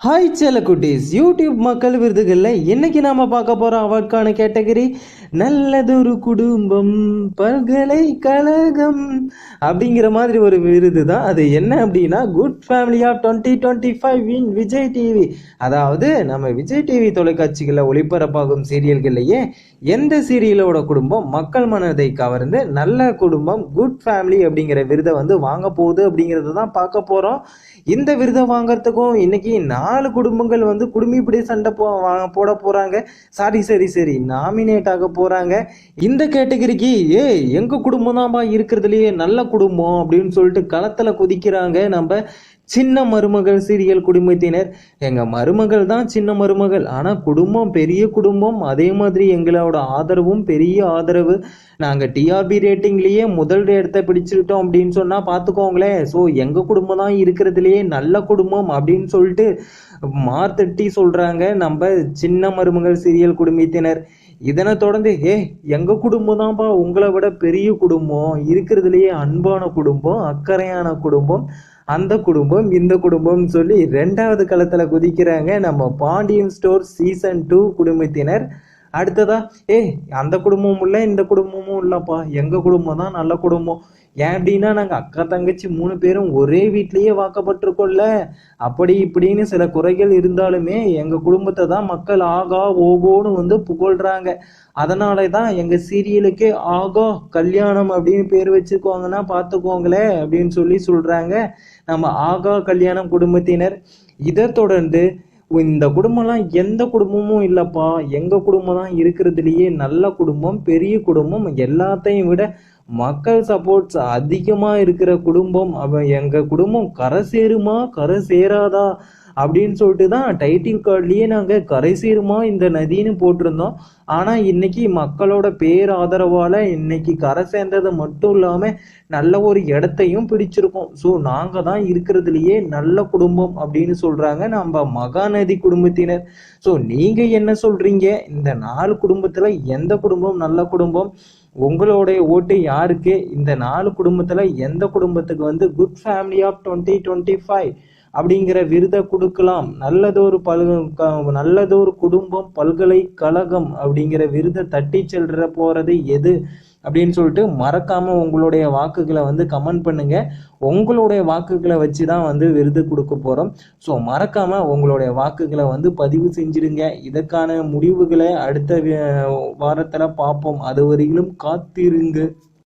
Hi செல்லக்குட்டீஸ் YouTube மக்கள் விருதுகளில் இன்னைக்கு நாம பார்க்க போற அவார்ட்கான கேட்டகரி நல்லதொரு குடும்பம் பல்கலைக்கழகம் அப்படிங்கிற மாதிரி ஒரு விருது தான். அது என்ன அப்படின்னா good family of twenty twenty five in Vijay TV அதாவது நம்ம விஜய் டிவி தொலைக்காட்சிகளில் ஒளிபரப்பாகும் சீரியல்கள்லையே எந்த சீரியலோட குடும்பம் மக்கள் மனதை கவர்ந்து நல்ல குடும்பம் குட் ஃபேமிலி அப்படிங்கிற விருதை வந்து வாங்க போகுது அப்படிங்கிறத தான் பார்க்க போகிறோம் இந்த விருதை வாங்குறதுக்கும் இன்னைக்கு நாலு குடும்பங்கள் வந்து குடும்பிப்படி சண்டை போ போட போறாங்க. சாரி சரி சரி. நாமினேட் ஆக போறாங்க. இந்த கேட்டகரிக்கு ஏ எங்க குடும்பம் தான்ப்பா இருக்கிறதுலயே நல்ல குடும்பம் அப்படின்னு சொல்லிட்டு களத்துல குதிக்கிறாங்க நம்ம சின்ன மருமகள் சீரியல் குடும்பத்தினர். எங்கள் மருமகள் தான் சின்ன மருமகள். ஆனால் குடும்பம் பெரிய குடும்பம். அதே மாதிரி எங்களோட ஆதரவும் பெரிய ஆதரவு. நாங்கள் டிஆர்பி ரேட்டிங்லேயே முதல் இடத்த பிடிச்சிருட்டோம் அப்படின்னு சொன்னால் பார்த்துக்கோங்களேன் ஸோ எங்கள் குடும்பம் தான் இருக்கிறதுலையே நல்ல குடும்பம் அப்படின்னு சொல்லிட்டு மார்த்தட்டி சொல்கிறாங்க நம்ம சின்ன மருமகள் சீரியல் குடும்பத்தினர். இதனை தொடர்ந்து ஏ எங்கள் குடும்பம் தான்ப்பா. உங்களை விட பெரிய குடும்பம். இருக்கிறதுலையே அன்பான குடும்பம் அக்கறையான குடும்பம். அந்த குடும்பம் இந்த குடும்பம்னு சொல்லி ரெண்டாவது களத்துல குதிக்கிறாங்க நம்ம பாண்டியன் ஸ்டோர் சீசன் டூ குடும்பத்தினர். அடுத்ததா ஏய் அந்த குடும்பமும் இல்லை இந்த குடும்பமும் இல்லைப்பா. எங்க குடும்பம் தான் நல்ல குடும்பம். ஏன் அப்படின்னா நாங்க அக்கா தங்கச்சி மூணு பேரும் ஒரே வீட்லேயே வாக்கப்பட்டிருக்கோம்ல. அப்படி இப்படின்னு சில குறைகள் இருந்தாலுமே எங்க குடும்பத்தை தான் மக்கள் ஆகா ஓகோன்னு வந்து புகழ்றாங்க. அதனால தான் எங்க சீரியலுக்கே ஆகா கல்யாணம் அப்படின்னு பேர் வச்சிருக்கோங்கன்னா பார்த்துக்கோங்களேன் அப்படின்னு சொல்லி சொல்றாங்க. நம்ம ஆகா கல்யாணம் குடும்பத்தினர். இதை தொடர்ந்து இந்த குடும்பம்லாம் எந்த குடும்பமும் இல்லைப்பா. எங்க குடும்பம் தான் இருக்கிறதுலயே நல்ல குடும்பம் பெரிய குடும்பம் எல்லாத்தையும் விட மக்கள் சப்போர்ட்ஸ் அதிகமா இருக்கிற குடும்பம் அவ எங்க குடும்பம் கரை சேருமா கரை சேராதா? அப்படின்னு சொல்லிட்டு தான் டைட்டில் கார்ட்லேயே நாங்கள் கரை இந்த நதின்னு போட்டிருந்தோம். ஆனால் இன்னைக்கு மக்களோட பேர் ஆதரவால் இன்னைக்கு கரை சேர்ந்தது மட்டும் இல்லாமல் நல்ல ஒரு இடத்தையும் பிடிச்சிருக்கோம். ஸோ நாங்கள் தான் இருக்கிறதுலையே நல்ல குடும்பம் அப்படின்னு சொல்கிறாங்க நம்ம மகாநதி குடும்பத்தினர். ஸோ நீங்கள் என்ன சொல்றீங்க? இந்த நாலு குடும்பத்தில் எந்த குடும்பம் நல்ல குடும்பம்? உங்களுடைய ஓட்டு யாருக்கு? இந்த நாலு குடும்பத்தில் எந்த குடும்பத்துக்கு வந்து good family of twenty twenty five அப்படிங்கிற விருதை கொடுக்கலாம். நல்லதொரு பல் க- நல்லதொரு குடும்பம் பல்கலைக்கழகம் அப்படிங்கிற விருதை தட்டி செல்ற போறது எது அப்படின்னு சொல்லிட்டு மறக்காம உங்களுடைய வாக்குகளை வந்து கமெண்ட் பண்ணுங்க. உங்களுடைய வாக்குகளை வச்சு தான் வந்து விருது கொடுக்க போறோம். ஸோ மறக்காம உங்களுடைய வாக்குகளை வந்து பதிவு செஞ்சிடுங்க இதற்கான முடிவுகளை அடுத்த வாரத்தில் பார்ப்போம். அது வரையிலும் காத்திருங்க.